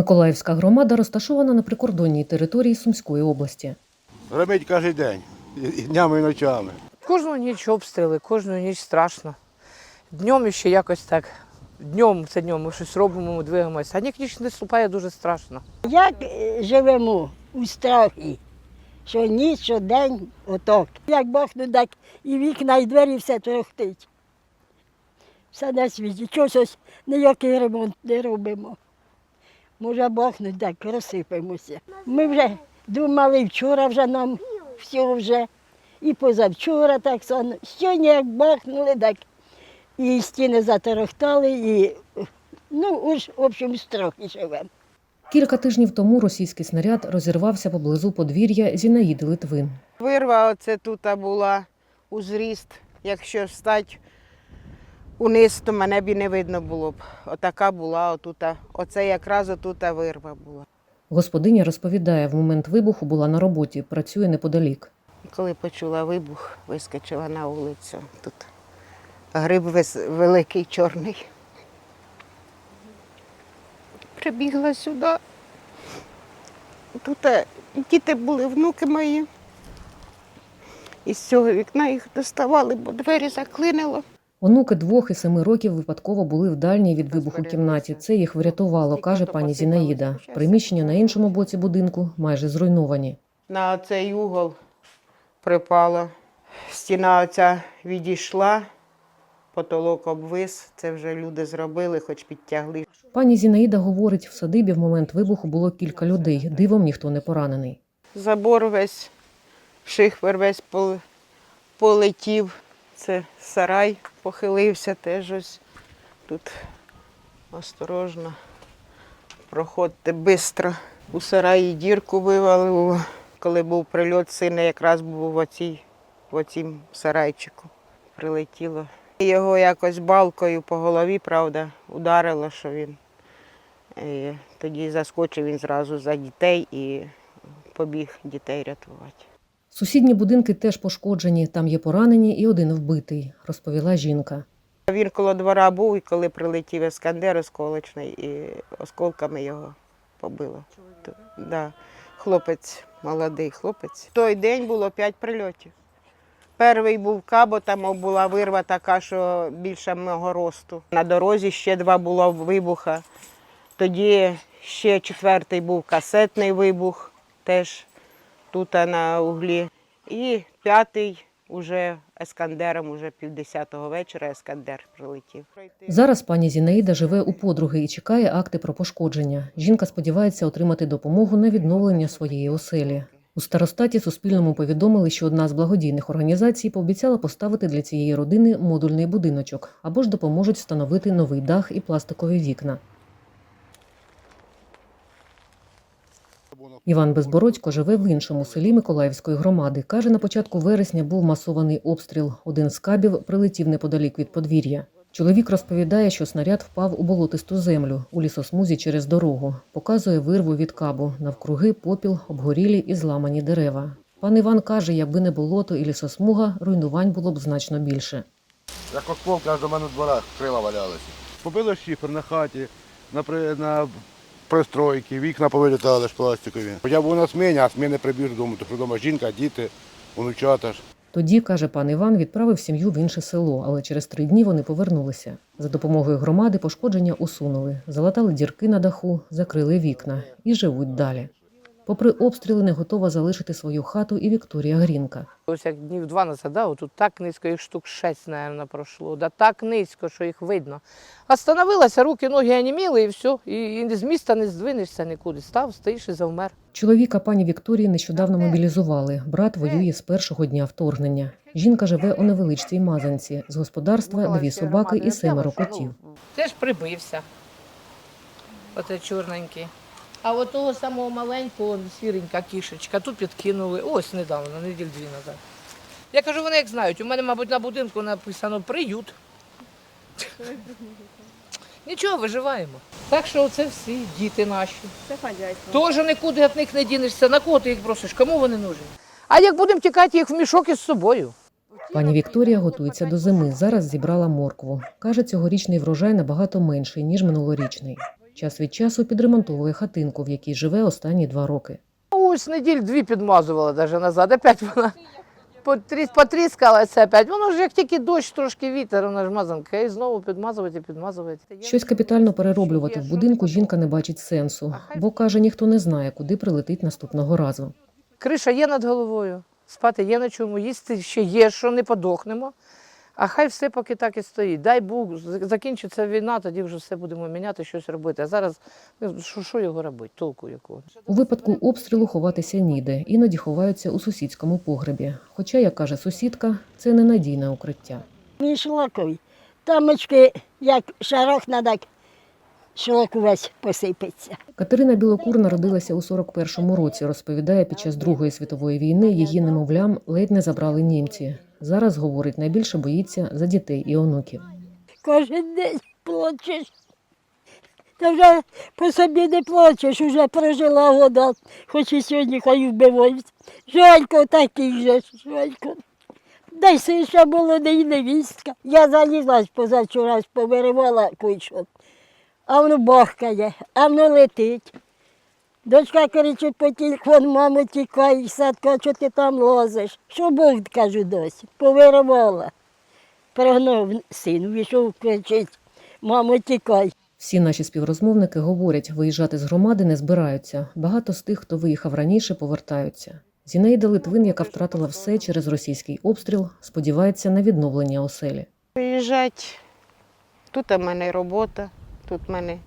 Миколаївська громада розташована на прикордонній території Сумської області. Робить кожен день, і- днями і ночами. Кожну ніч обстріли, кожну ніч страшно. Днем ще якось так. Днем це днем ми щось робимо, ми двигаємося. А ніч ніч наступає дуже страшно. Як е, живемо у страхі, що ніч, що день, отак. Як бахне, так і вікна, і двері все трохтить. Все на світі. Чогось ніякий ремонт не робимо. Може бахнуть, так розсипемося. Ми вже думали, вчора вже нам все вже. І позавчора так само. Сьогодні як бахнули, так і стіни заторохтали, і ну, уж, в общем, страхі живемо. Кілька тижнів тому російський снаряд розірвався поблизу подвір'я Зінаїди Литвин. Вирва оце тут була у зріст. Якщо встати униз, то мене б і не видно було б. Отака була отута. Оце якраз отута вирва була. Господиня розповідає, в момент вибуху була на роботі, працює неподалік. Коли почула вибух, вискочила на вулицю. Тут гриб великий чорний. Прибігла сюди. Тут е, діти були, внуки мої. І з цього вікна їх доставали, бо двері заклинило. Онуки двох і семи років випадково були в дальній від вибуху кімнаті. Це їх врятувало, каже пані Зінаїда. Приміщення на іншому боці будинку майже зруйновані. На цей угол припало. Стіна оця відійшла, потолок обвис. Це вже люди зробили, хоч підтягли. Пані Зінаїда говорить, в садибі в момент вибуху було кілька людей. Дивом ніхто не поранений. Забор весь, шихвер весь полетів. Це сарай похилився теж ось. Тут осторожно. Проходьте швидко. У сараї дірку вивалило. Коли був прильот, син якраз був в оцій, в оцім сарайчику. Прилетіло. Його якось балкою по голові, правда, ударило, що він. І тоді заскочив він зразу за дітей і побіг дітей рятувати. Сусідні будинки теж пошкоджені, там є поранені і один вбитий, розповіла жінка. Він коло двора був, і коли прилетів ескандер осколочний, і осколками його побило. Да. Хлопець, молодий хлопець. В той день було п'ять прильотів. Перший був кабо, там була вирва така, що більше мого росту. На дорозі ще два було вибуха. Тоді ще четвертий був касетний вибух, теж тут на углі. І п'ятий уже ескандером, уже півдесятого вечора ескандер прилетів. Зараз пані Зінаїда живе у подруги і чекає акти про пошкодження. Жінка сподівається отримати допомогу на відновлення своєї оселі. У старостаті Суспільному повідомили, що одна з благодійних організацій пообіцяла поставити для цієї родини модульний будиночок або ж допоможуть встановити новий дах і пластикові вікна. Іван Безбородько живе в іншому селі Миколаївської громади. Каже, на початку вересня був масований обстріл. Один з кабів прилетів неподалік від подвір'я. Чоловік розповідає, що снаряд впав у болотисту землю у лісосмузі через дорогу. Показує вирву від кабу. Навкруги попіл, обгорілі і зламані дерева. Пан Іван каже, якби не болото і лісосмуга, руйнувань було б значно більше. Як осколки аж до мене в дворах крила валялися. Побило шифер на хаті, на, на пристройки, вікна повилітали ж пластикові. Я був на сміні, а сміни прибіг додому, тому що вдома жінка, діти, онучата ж. Тоді, каже пан Іван, відправив сім'ю в інше село, але через три дні вони повернулися. За допомогою громади пошкодження усунули, залатали дірки на даху, закрили вікна і живуть далі. Попри обстріли, не готова залишити свою хату і Вікторія Грінка. Ось як днів два назад, да, тут так низько, їх штук шесть, мабуть, пройшло. Да, так низько, що їх видно. Остановилася, руки, ноги оніміли і все. І, і з міста не здвинешся нікуди. Став, стоїш і завмер. Чоловіка пані Вікторії нещодавно мобілізували. Брат воює з першого дня вторгнення. Жінка живе у невеличкій мазанці. З господарства дві собаки і семеро котів. Теж прибився. Оце чорненький. А от того самого маленького, сіренька кішечка, тут підкинули. Ось недавно, неділь дві назад. Я кажу, вони як знають. У мене, мабуть, на будинку написано приют. Нічого, виживаємо. Так що це всі діти наші. Це хазяйство. Тоже нікуди від них не дінешся. На кого ти їх просиш? Кому вони нужні? А як будемо тікати їх в мішок із собою? Пані Вікторія готується до зими. Зараз зібрала моркву. Каже, цьогорічний врожай набагато менший, ніж минулорічний. Час від часу підремонтовує хатинку, в якій живе останні два роки. Ось неділь дві підмазувала навіть назад. Опять вона потріс- потріскалася опять. Воно ж як тільки дощ, трошки вітер, вона ж мазанка. І знову підмазувати, підмазувати. Щось капітально перероблювати в будинку жінка не бачить сенсу, бо каже, ніхто не знає, куди прилетить наступного разу. Криша є над головою, спати є на чому, їсти ще є, що не подохнемо. А хай все поки так і стоїть. Дай Бог, закінчиться війна, тоді вже все будемо міняти, щось робити. А зараз ну, що, що його робити? Толку якого? У випадку обстрілу ховатися ніде, іноді ховаються у сусідському погребі. Хоча, як каже сусідка, це ненадійне укриття. Мій шлаковий. Тамочки, як шарахне, так шлак увесь посипеться. Катерина Білокур народилася у 41-му році. Розповідає, під час Другої світової війни її немовлям ледь не забрали німці. Зараз говорить, найбільше боїться за дітей і онуків. Кожен день плачеш. Та вже по собі не плачеш, вже прожила года, хоч і сьогодні хай вбивають. Жалько такий же, жалько. Дай ще було не й невістка. Я залізлась позавчора, повиривала кой-що. А воно бахкає, а воно летить. Дочка кричить по телефону, мамо, тікай, садка, що ти там лазиш? Що Бог, кажу, досі, повиривала. Прогнав син, вийшов, кричить, мамо, тікай. Всі наші співрозмовники говорять, виїжджати з громади не збираються. Багато з тих, хто виїхав раніше, повертаються. Зінаїда Литвин, яка втратила все через російський обстріл, сподівається на відновлення оселі. Приїжджать. Тут у мене робота, тут в мене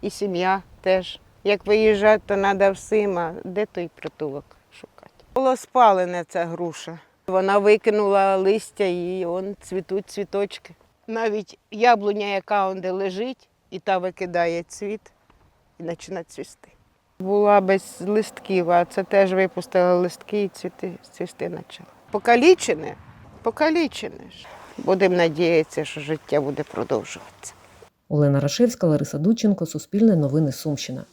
і сім'я теж. Як виїжджати, то треба всім, а де той притулок шукати. Було спалене ця груша. Вона викинула листя і он цвітуть цвіточки. Навіть яблуня, яка онде лежить, і та викидає цвіт і починає цвісти. Була без листків, а це теж випустила листки і цвіти, цвісти почала. Покалічене, покалічене ж. Будемо надіятися, що життя буде продовжуватися. Олена Рашевська, Лариса Дученко, Суспільне новини Сумщина.